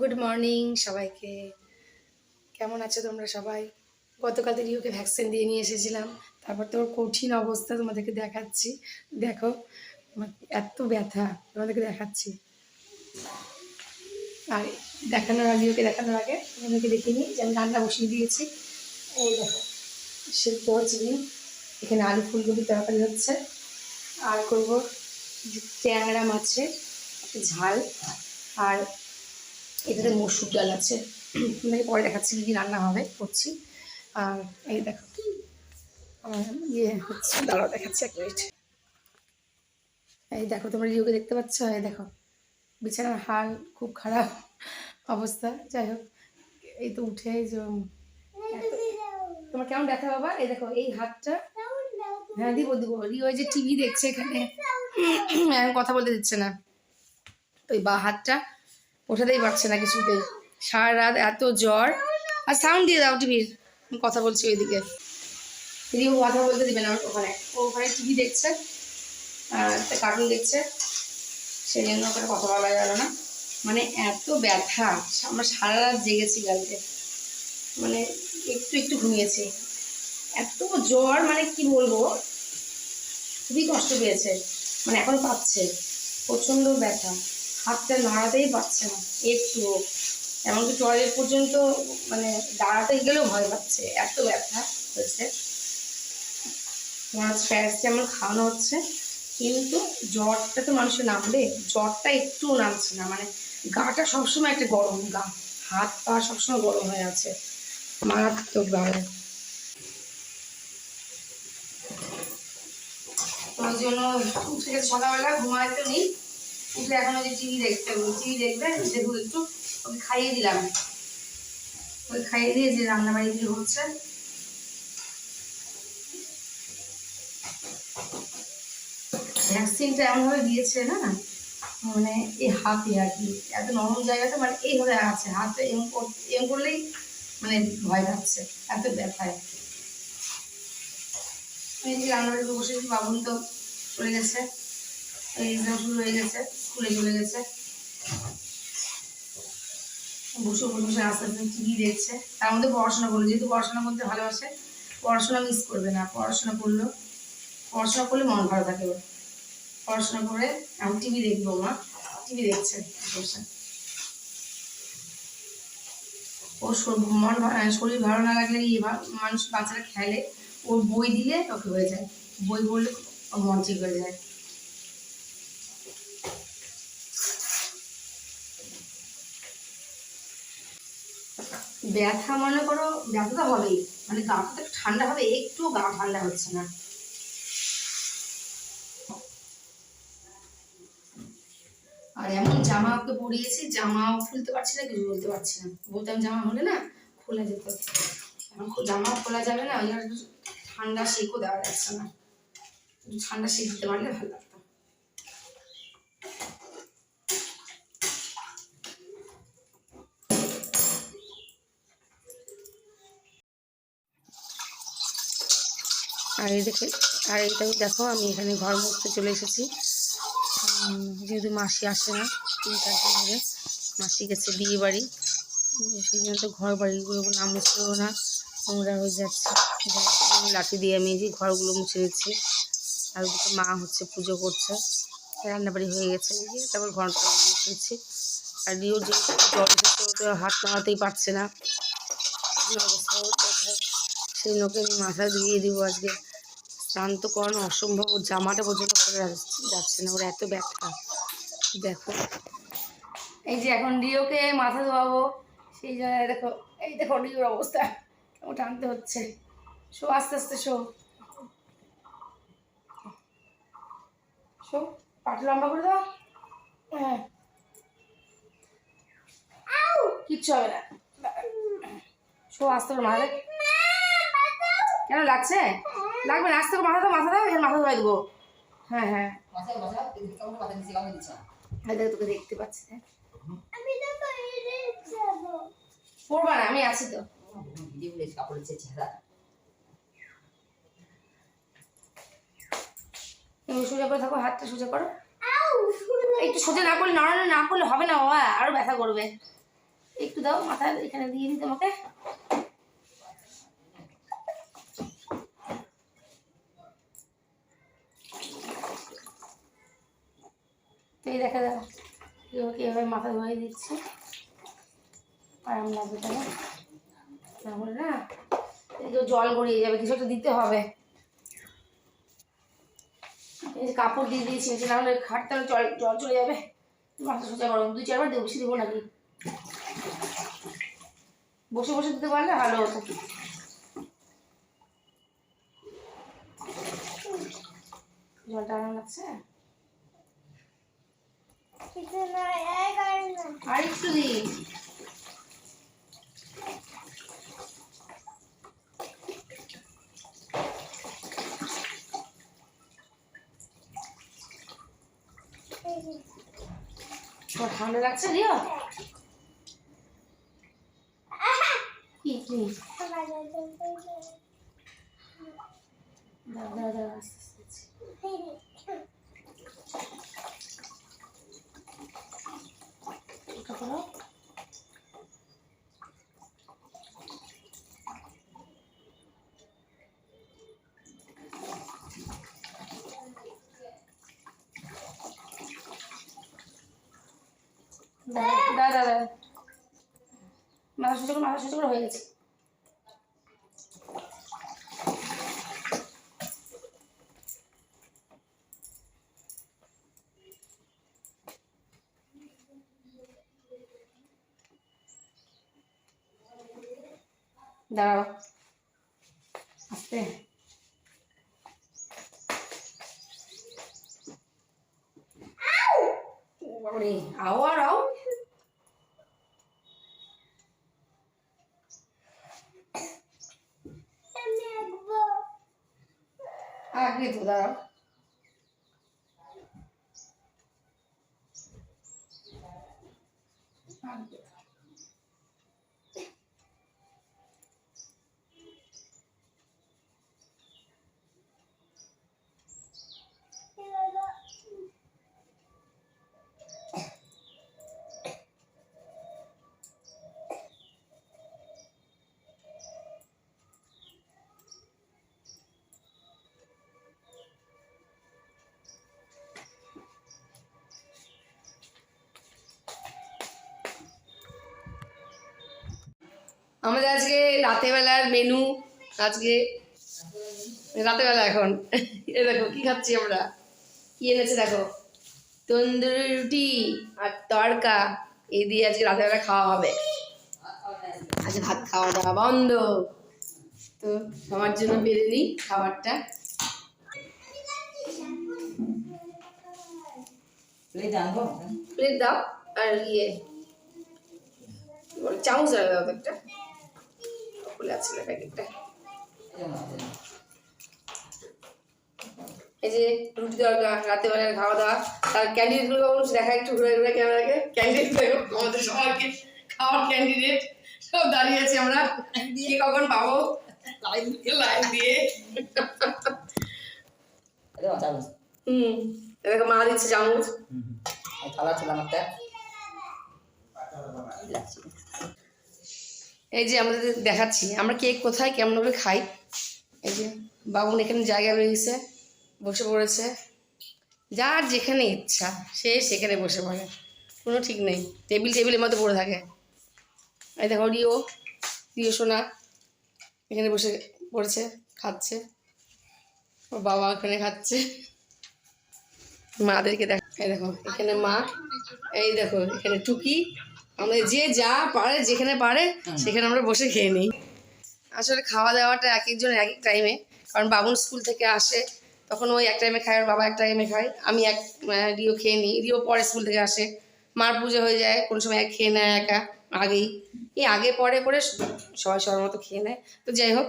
Good morning সবাইকে। কেমন আছো তোমরা সবাই? গতকাল রিওকে ভ্যাকসিন দিয়ে নিয়ে এসেছিলাম। তারপর তোর কঠিন অবস্থা তোমাদেরকে দেখাচ্ছি। দেখো এত ব্যথা, তোমাদেরকে দেখাচ্ছি। আর দেখানোর আগে ওকে দেখানোর আগে তোমাদেরকে দেখিয়ে নিই যে আমি রান্না বসিয়ে দিয়েছি। এই দেখো সিদ্ধ হচ্ছে এখানে আলু ফুলকপি তরকারি হচ্ছে। আর করব ট্যাংরা মাছের ঝাল। আর এটাতে মসুর ডাল আছে। আপনাকে পরে দেখাচ্ছি কী রান্না হবে, করছি। আর এই দেখো ইয়ে হচ্ছে, দাঁড়াও দেখাচ্ছি এক মিনিট। এই দেখো, তোমরা রিওকে দেখতে পাচ্ছ? এই দেখো, বিছানার হাল খুব খারাপ অবস্থা, যাই হোক। এই তো উঠে যে তোমার কেমন ব্যথা বাবা? এই দেখো, এই হাতটা হ্যাঁ দিব দিব। রিও যে টিভি দেখছে এখানে। এখন কথা বলতে দিচ্ছে না। তো এই বা হাতটা ওঠাতেই পারছে না কিছুতেই। সারা রাত এত জ্বর। আর সাউন্ড দিয়ে দাও টিভির কথা বলছি ওইদিকে। রিও কথা বলতে দিবে না ওখানে। ও ওখানে টিভি দেখছে, আর একটা কার্টুন দেখছে। সেই জন্য ওখানে কথা বলা গেল না। মানে এত ব্যথা। আমরা সারা রাত জেগেছি কালকে। মানে একটু একটু ঘুমিয়েছি। এত জ্বর মানে কি বলব? খুবই কষ্ট পেয়েছে। মানে এখন পাচ্ছে প্রচণ্ড ব্যথা। হাতটা নাড়াতেই পারছে না একটু এমনকি টয়লেট পর্যন্ত মানে দাঁড়াতে গেলেও ভয় পাচ্ছে, এত ব্যথা হয়েছে মাছ প্যারাসিটামল খাওয়ানো হচ্ছে, কিন্তু জ্বরটা তো মানুষের নামবে, জ্বরটা একটুও নামছে না। মানে গাটা সবসময় একটা গরম গা, হাত পা সবসময় গরম হয়ে আছে, মারাত্মক ভাবে। ওই জন্য সকালবেলা ঘুমাতে নেই উঠলে এখন ওই যে চিনি দেখতে চিনি দেখবে দেখুন একটু ওকে খাইয়ে দিলাম। ওই খাইয়ে দিয়ে যে রান্না বাড়ি দিয়ে হচ্ছে। ভ্যাকসিনটা এমনভাবে দিয়েছে না মানে এই হাতে আর কি, এত নরম জায়গাতে মানে এইভাবে আছে, হাতে এম এম করলেই মানে ভয় পাচ্ছে, এত ব্যথায়। এই যে রান্নাবাড়ি বসে বাবুন তো চলে গেছে এক্সাম শুরু হয়ে গেছে। স্কুলে চলে গেছে। বসে বসে বসে আস্তে আস্তে টিভি দেখছে। তার মধ্যে পড়াশোনা করল, যেহেতু পড়াশোনা করতে ভালোবাসে, পড়াশোনা মিস করবে না। পড়াশোনা করল, পড়াশোনা করলে মন ভালো থাকে পড়াশোনা করে আমি টিভি দেখব মা, টিভি দেখছে বসে। ওর মন শরীর ভালো না লাগলে ইয়ে মানুষ বাচ্চারা খেলে, ওর বই দিলে ওকে হয়ে যায়। বই ওর মন ঠিক হয়ে যায়। ব্যথা মনে করো ব্যথা তো হবেই। মানে গাটা তো ঠান্ডা হবে একটু গা ঠান্ডা হচ্ছে না। আর এমন জামা ওকে পরিয়েছি জামাও খুলতে পারছি না, কিছু বলতে পারছি না। বলতাম জামা হলে না খোলা যেত। এখন জামাও খোলা যাবে না, ওই ঠান্ডা শেকও দেওয়া যাচ্ছে না। ঠান্ডা শেক দিতে পারলে ভালো লাগতো। আর এই দেখে, আর এইটাও দেখো আমি এখানে ঘর মুছতে চলে এসেছি। যেহেতু মাসি আসে না, তিন চার দিন ধরে মাসি গেছে বিয়ে বাড়ি সেই জন্য তো ঘর বাড়িগুলো না মুছলেও না, নোংরা হয়ে যাচ্ছে। লাঠি দিয়ে আমি যে ঘরগুলো মুছে দিচ্ছি আর ওদিকে মা হচ্ছে পুজো করছে। রান্নাবাড়ি হয়ে গেছে। তারপর ঘরটা মুছে দিচ্ছি আর রিও যে জল তো হাত নাড়াতেই পারছে না। অবস্থা সেই লোকে আমি মাথা দিয়ে দিব আজকে। স্নান করানো অসম্ভব। জামাটা পর্যন্ত পরে যাচ্ছে- না, ওর এত ব্যথা। দেখো। এই যে এখন রিওকে মাথা ধোয়াবো, সেই জন্য দেখো, এই দেখো রিওর অবস্থা। ও টানতে হচ্ছে। শো, আস্তে আস্তে শো। শো পাটা লম্বা করে দাও। হ্যাঁ। কিচ্ছু হবে না। শো, আস্তে করে মাথা কেন লাগছে? লাগবে না আস্তে মাথা দাও মাথা দাও এর মাথা ধোয়াই দেবো হ্যাঁ হ্যাঁ। মাথায় তোকে দেখতে পাচ্ছি। পড়বা না আমি আছি তো। তুমি সোজা করে থাকো হাতটা সোজা করো। একটু সোজা না করলে নড়ানো না করলে হবে না বাবা আরও ব্যথা করবে। একটু দাও মাথা এখানে দিয়ে দিই তোমাকে। এই দেখা দাও কীভাবে কীভাবে মাথা ধোয়াই দিচ্ছি। আরাম লাগবে তাহলে। না? না, এই জল গড়িয়ে যাবে, কিছু একটা দিতে হবে। কাপড় দিয়ে দিয়েছি নিচে না হলে খাটতে জল জল চলে যাবে। মাথা সোজা গরম, দুই চারবার দেবো বেশি দেবো নাকি? বসে বসে দিতে পারলে ভালো হতো। জলটা আরাম লাগছে? আর একটু দিই। তোমার ঠান্ডা লাগছে? রিও কি কি দাও দাও দাও আস্তে আস্তে আস্তে। এটা করো দাদা মাথা করে মাথা করে হয়ে গেছে। দাঁড়াও। আস্তে। আও আর আও। আগে তো দাঁড়াও আমাদের আজকে রাতেবেলার মেনু আজকে রাতেবেলা এখন। এ দেখো কি খাচ্ছি আমরা? কি এনেছে দেখো? তন্দুরি রুটি আর তড়কা। এই দিয়ে আজকে রাতেবেলা খাওয়া হবে। আজকে ভাত খাওয়া দাওয়া বন্ধ। তো সবার জন্য বেড়ে নিই খাবারটা। প্লেট দাও আর ইয়ে চামচ আর দাও একটা। খুলে না প্যাকেটটা? এই যে রুটি দরকার রাতেবেলার খাওয়া দাওয়া তার ক্যান্ডিডেটগুলো মানুষ দেখা একটু ঘুরে ঘুরে ক্যামেরাকে। ক্যান্ডিডেট দেখো আমাদের সবাইকে খাওয়ার ক্যান্ডিডেট সব দাঁড়িয়ে আছি আমরা। কে কখন পাবো? লাইন দিয়ে লাইন দিয়ে। হুম এ দেখো মা দিচ্ছে চামচ। থালা ছিলাম একটা কি লাগছে এই যে আমাদের দেখাচ্ছি, আমরা কেক কোথায় কেমনভাবে খাই, এই যে বাবুন এখানে জায়গা বেরিয়েছে বসে পড়েছে। যার যেখানে ইচ্ছা, সে সেখানে বসে পড়ে। কোনো ঠিক নেই, টেবিল টেবিলের মধ্যে পড়ে থাকে। এই দেখো রিও রিও সোনা এখানে বসে পড়েছে, খাচ্ছে। ওর বাবা ওখানে খাচ্ছে। মাদেরকে দেখ, এই দেখো, এখানে মা, এই দেখো, এখানে টুকি। আমাদের যে যা পারে যেখানে পারে সেখানে আমরা বসে খেয়ে নিই। আসলে খাওয়া দাওয়াটা এক একজন এক এক টাইমে কারণ বাবুন স্কুল থেকে আসে তখন ওই এক টাইমে খায় ওর বাবা এক টাইমে খায়। আমি এক রিও খেয়ে নিই। রিও পরে স্কুল থেকে আসে। মার পুজো হয়ে যায় কোনো সময় এক খেয়ে নেয় একা আগেই। এই আগে পরে করে সবাই সবার মতো খেয়ে নেয়। তো যাই হোক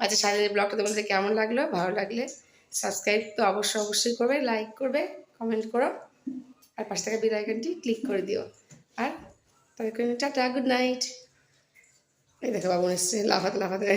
আচ্ছা সাজের ব্লগটা তোমাদের কেমন লাগল? ভালো লাগলে সাবস্ক্রাইব তো অবশ্যই অবশ্যই করবে লাইক করবে কমেন্ট করো। আর পাশ থেকে বেল আইকনটি ক্লিক করে দিও। আর তবে টাটা গুড নাইট এই দেখো বাবু এসছে লাফাতে লাফাতে